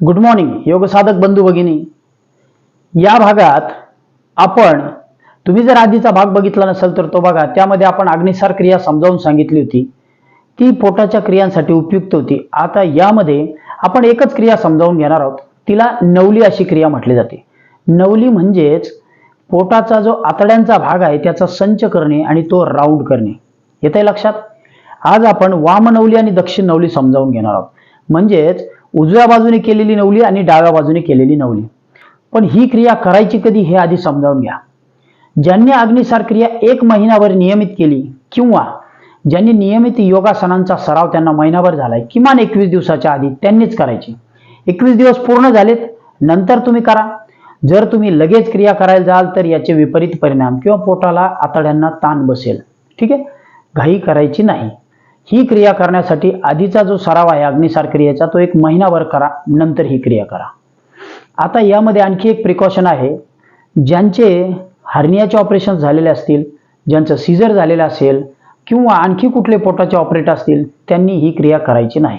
Good morning योगसाधक बंधू भगिनी. या भागात आपण तुम्ही जर आधीचा भाग बघितला नसेल तर तो बघा त्यामध्ये आपण अग्निसार क्रिया समजावून सांगितली होती. ती पोटाच्या क्रियांसाठी उपयुक्त होती. आता यामध्ये आपण एकच क्रिया समजावून घेणार आहोत. तिला नवली अशी क्रिया म्हटली जाते. नवली म्हणजेच पोटाचा जो आतड्यांचा भाग आहे त्याचा संच करणे आणि तो राऊंड करणे. येत आहे लक्षात? आज आपण वामनवली आणि दक्षिण नवली समजावून घेणार आहोत. म्हणजेच उजव्या बाजूने केलेली नवली आणि डाव्या बाजूने केलेली नवली. पण ही क्रिया करायची कधी हे आधी समजावून घ्या. ज्यांनी अग्निसार क्रिया एक महिनाभर नियमित केली किंवा ज्यांनी नियमित योगासनांचा सराव त्यांना महिनाभर झालाय किमान एकवीस दिवसाच्या आधी त्यांनीच करायची. एकवीस दिवस पूर्ण झालेत नंतर तुम्ही करा. जर तुम्ही लगेच क्रिया करायला जाल तर याचे विपरीत परिणाम किंवा पोटाला आतड्यांना ताण बसेल. ठीक आहे? घाई करायची नाही. ही क्रिया करण्यासाठी आधीचा जो सराव आहे अग्निसार क्रियेचा तो एक महिनाभर करा नंतर ही क्रिया करा. आता यामध्ये आणखी एक प्रिकॉशन आहे. ज्यांचे हर्नियाचे ऑपरेशन झालेले असतील ज्यांचं सीझर झालेलं असेल किंवा आणखी कुठले पोटाचे ऑपरेट असतील त्यांनी ही क्रिया करायची नाही.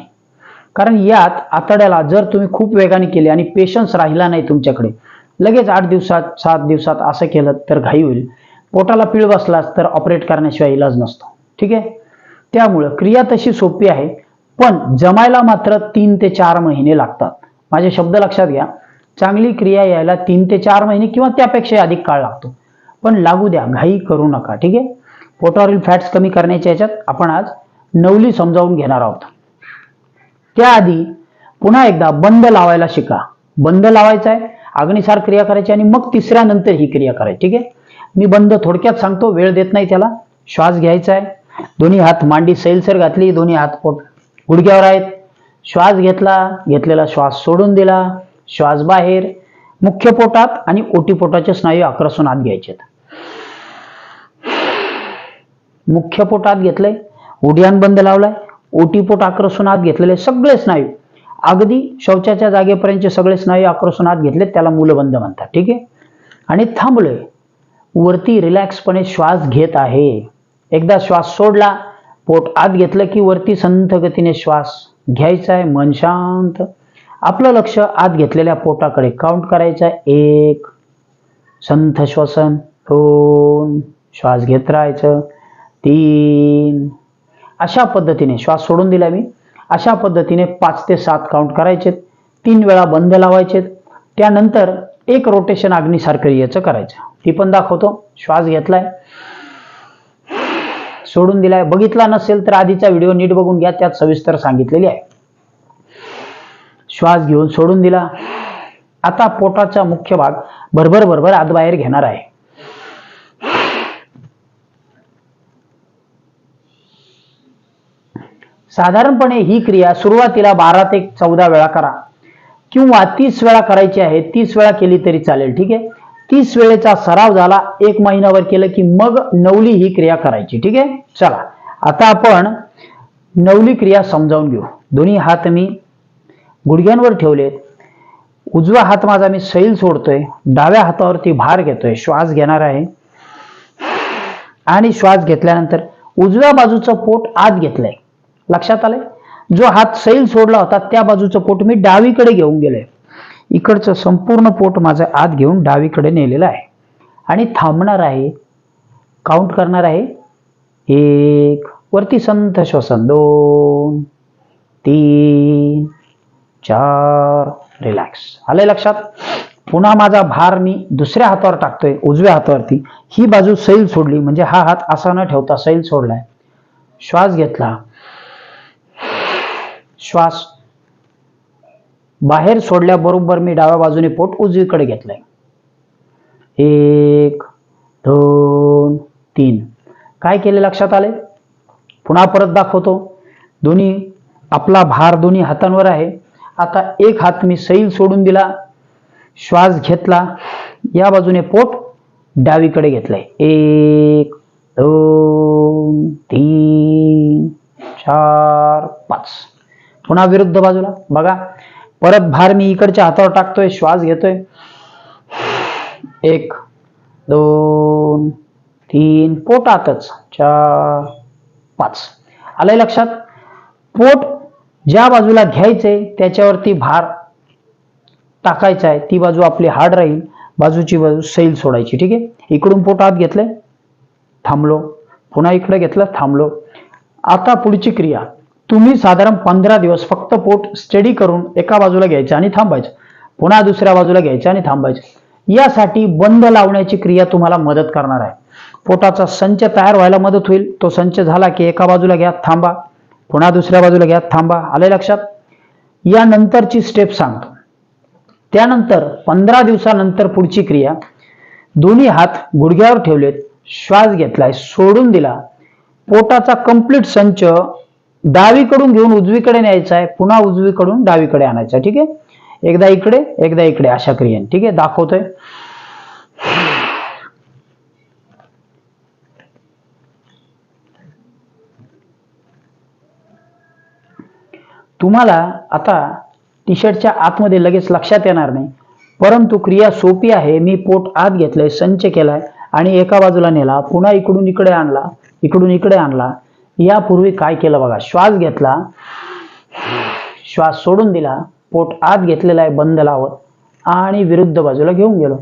कारण यात आतड्याला जर तुम्ही खूप वेगाने केले आणि पेशन्स राहिला नाही तुमच्याकडे लगेच आठ दिवसात सात दिवसात असं केलं तर घाई होईल. पोटाला पीळ बसलास तर ऑपरेट करण्याशिवाय इलाज नसतो. ठीक आहे? त्यामुळं क्रिया तशी सोपी आहे पण जमायला मात्र तीन ते चार महिने लागतात. माझे शब्द लक्षात घ्या. चांगली क्रिया यायला तीन ते चार महिने किंवा त्यापेक्षा अधिक काळ लागतो. पण लागू द्या घाई करू नका ठीक आहे? पोटावरील फॅट्स कमी करण्याच्या याच्यात आपण आज नवली समजावून घेणार आहोत. त्याआधी पुन्हा एकदा बंद लावायला शिका. बंद लावायचा आहे अग्निसार क्रिया करायची आणि मग तिसऱ्या नंतर ही क्रिया करायची ठीक आहे? मी बंद थोडक्यात सांगतो वेळ देत नाही त्याला. श्वास घ्यायचा आहे. दोन्ही हात मांडी सैलसर घातली दोन्ही हात पोट गुडघ्यावर आहेत. श्वास घेतला घेतलेला श्वास सोडून दिला. श्वास बाहेर मुख्य पोटात आणि ओटी पोटाचे स्नायू आक्रसून आत घ्यायचे मुख्य पोटात घेतलंय उड्यान बंद लावलाय ओटीपोट आक्रसून आत घेतलेले सगळे स्नायू. अगदी शौचाच्या जागेपर्यंतचे सगळे स्नायू आक्रसून आत घेतले त्याला मूलबंद म्हणतात ठीक आहे? आणि थांबलोय. वरती रिलॅक्सपणे श्वास घेत आहे. एकदा श्वास सोडला पोट आत घेतलं की वरती संथ गतीने श्वास घ्यायचा आहे मन शांत. आपलं लक्ष आत घेतलेल्या पोटाकडे काउंट करायचं आहे. एक संथ श्वसन दोन श्वास घेत राहायचं. तीन अशा पद्धतीने श्वास सोडून दिला मी. अशा पद्धतीने पाच ते सात काउंट करायचे तीन वेळा बंद लावायचे त्यानंतर एक रोटेशन अग्निसारखं याचं करायचं. ती पण दाखवतो. श्वास घेतलाय. सोडून दिलाय. बघितला नसेल तर आधीचा व्हिडिओ नीट बघून घ्या त्यात सविस्तर सांगितलेली आहे. श्वास घेऊन सोडून दिला. आता पोटाचा मुख्य भाग भरभर भरभर आत बाहेर घेणार आहे. साधारणपणे ही क्रिया सुरुवातीला बारा ते चौदा वेळा करा. किंवा तीस वेळा करायची आहे तीस वेळा केली तरी चालेल ठीक आहे? तीस वेळेचा सराव झाला एक महिनाभर केलं की मग नवली ही क्रिया करायची. ठीक आहे? चला. आता आपण नवली क्रिया समजावून घेऊ. दोन्ही हात मी गुडघ्यांवर ठेवले उजवा हात माझा मी सैल सोडतोय. डाव्या हातावरती भार घेतोय. श्वास घेणार आहे. आणि श्वास घेतल्यानंतर उजव्या बाजूचं पोट आत घेतलंय. लक्षात आलंय? जो हात सैल सोडला होता त्या बाजूचं पोट मी डावीकडे घेऊन गेलोय. इकडचं संपूर्ण पोट माझं आत घेऊन डावीकडे नेलेलं आहे. आणि थांबणार आहे. काउंट करणार आहे. एक वरती संथ श्वसन. दोन तीन चार रिलॅक्स आलंय लक्षात? पुन्हा माझा भार मी दुसऱ्या हातावर टाकतोय उजव्या हातावरती. ही बाजू सैल सोडली म्हणजे हा हात असा न ठेवता सैल सोडलाय. श्वास घेतला. श्वास बाहेर सोडल्याबरोबर मी डाव्या बाजूने पोट उजवीकडे घेतलंय. एक दोन तीन. काय केले लक्षात आले? पुन्हा परत दाखवतो. दोन्ही आपला भार दोन्ही हातांवर आहे. आता एक हात मी सैल सोडून दिला. श्वास घेतला. या बाजूने पोट डावीकडे घेतलंय. एक दोन तीन चार पाच. पुन्हा विरुद्ध बाजूला. बघा परत भार मी इकडच्या हातावर टाकतोय श्वास घेतोय. एक दोन तीन पोटातच. चार पाच. आलंय लक्षात? पोट ज्या बाजूला घ्यायचंय त्याच्यावरती भार टाकायचा आहे. ती बाजू आपली हार्ड राहील बाजूची बाजू सैल सोडायची. ठीक आहे? इकडून पोट आत घेतलंय थांबलो. पुन्हा इकडे घेतलं थांबलो. आता पुढची क्रिया. तुम्ही साधारण पंधरा दिवस फक्त पोट स्टडी करून एका बाजूला घ्यायचं आणि थांबायचं. पुन्हा दुसऱ्या बाजूला घ्यायचं आणि थांबायचं. यासाठी बंद लावण्याची क्रिया तुम्हाला मदत करणार आहे. पोटाचा संच तयार व्हायला मदत होईल. तो संच झाला की एका बाजूला घ्या थांबा. पुन्हा दुसऱ्या बाजूला घ्या थांबा. आले लक्षात? यानंतरची स्टेप सांगतो. त्यानंतर पंधरा दिवसानंतर पुढची क्रिया. दोन्ही हात गुडघ्यावर ठेवलेत श्वास घेतलाय सोडून दिला. पोटाचा कंप्लीट संच डावीकडून घेऊन उजवीकडे न्यायचा आहे पुन्हा उजवीकडून डावीकडे आणायचा ठीक आहे? एकदा इकडे एकदा इकडे अशा क्रियेने ठीक आहे? दाखवतोय. तुम्हाला आता टी शर्टच्या आतमध्ये लगेच लक्षात येणार नाही परंतु क्रिया सोपी आहे मी पोट आत घेतलंय संच केलाय आणि एका बाजूला नेला पुन्हा इकडून इकडे आणला इकडून इकडे आणला यापूर्वी काय केलं बघा? श्वास घेतला. श्वास सोडून दिला. पोट आत घेतलेला आहे बंद लावत. आणि विरुद्ध बाजूला घेऊन गेलो.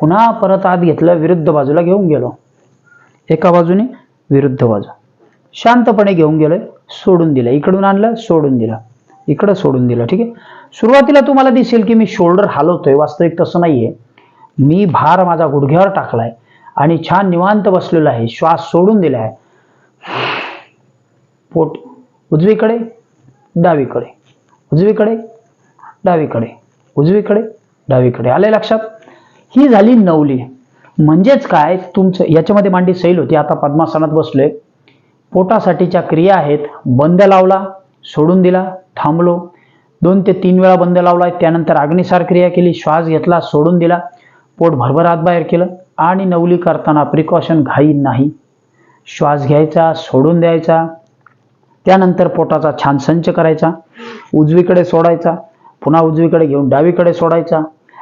पुन्हा परत आत घेतलं विरुद्ध बाजूला घेऊन गेलो. एका बाजूने विरुद्ध बाजू. शांतपणे घेऊन गेलोय सोडून दिलं. इकडून आणलं सोडून दिलं. इकडं सोडून दिलं ठीक आहे? सुरुवातीला तुम्हाला दिसेल की मी शोल्डर हलवतोय वास्तविक तसं नाहीये. मी भार माझा गुडघ्यावर टाकलाय आणि छान निवांत बसलेलो आहे. श्वास सोडून दिला आहे पोट उजवीकडे डावीकडे. उजवीकडे डावीकडे. उजवीकडे डावीकडे. आले लक्षात? ही झाली नवली. म्हणजेच काय? तुमचं याच्यामध्ये मांडी सैल होती. आता पद्मासनात बसलोय. पोटासाठीच्या क्रिया आहेत. बंद लावला सोडून दिला थांबलो. दोन ते तीन वेळा बंद लावला त्यानंतर अग्निसार क्रिया केली श्वास घेतला सोडून दिला. पोट भरभर आत बाहेर केलं. आणि नवली करताना प्रिकॉशन घाई नाही. श्वास घ्यायचा सोडून द्यायचा. त्यानंतर पोटाचा छान संच करायचा उजवीकडे सोडायचा पुन्हा उजवीकडे घेऊन डावीकडे सोडायचा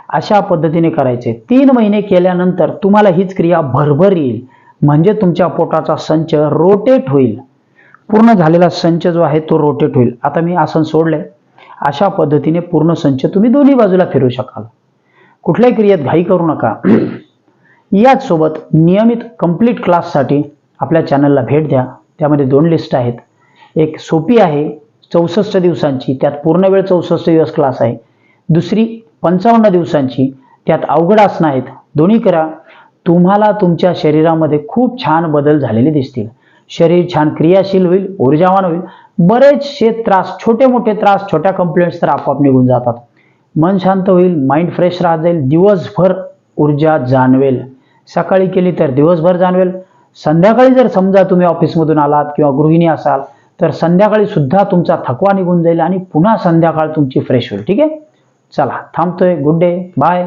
अशा पद्धतीने करायचे. तीन महिने केल्यानंतर तुम्हाला हीच क्रिया भरभर येईल. म्हणजे तुमच्या पोटाचा संच रोटेट होईल. पूर्ण झालेला संच जो आहे तो रोटेट होईल. आता मी आसन सोडले अशा पद्धतीने पूर्ण संच तुम्ही दोन्ही बाजूला फिरू शकाल. कुठल्याही क्रियेत घाई करू नका. याच सोबत नियमित कंप्लीट क्लाससाठी आपल्या चॅनलला भेट द्या. त्यामध्ये दोन लिस्ट आहेत. एक सोपी आहे चौसष्ट दिवसांची त्यात पूर्ण वेळ चौसष्ट दिवस क्लास आहे. दुसरी पंचावन्न दिवसांची त्यात अवघड आसनं आहेत. दोन्ही करा. तुम्हाला तुमच्या शरीरामध्ये खूप छान बदल झालेले दिसतील. शरीर छान क्रियाशील होईल ऊर्जावान होईल. बरेचसे त्रास छोटे मोठे त्रास छोट्या कंप्लेंट्स तर आपोआप निघून जातात. मन शांत होईल माइंड फ्रेश राहत जाईल दिवसभर ऊर्जा जाणवेल. सकाळी केली तर दिवसभर जाणवेल. संध्याकाळी जर समजा तुम्ही ऑफिसमधून आलात किंवा गृहिणी असाल तर संध्याकाळी सुद्धा तुमचा थकवा निघून जाईल आणि पुन्हा संध्याकाळ तुमची फ्रेश होईल. ठीक आहे? चला थांबतोय. Good day bye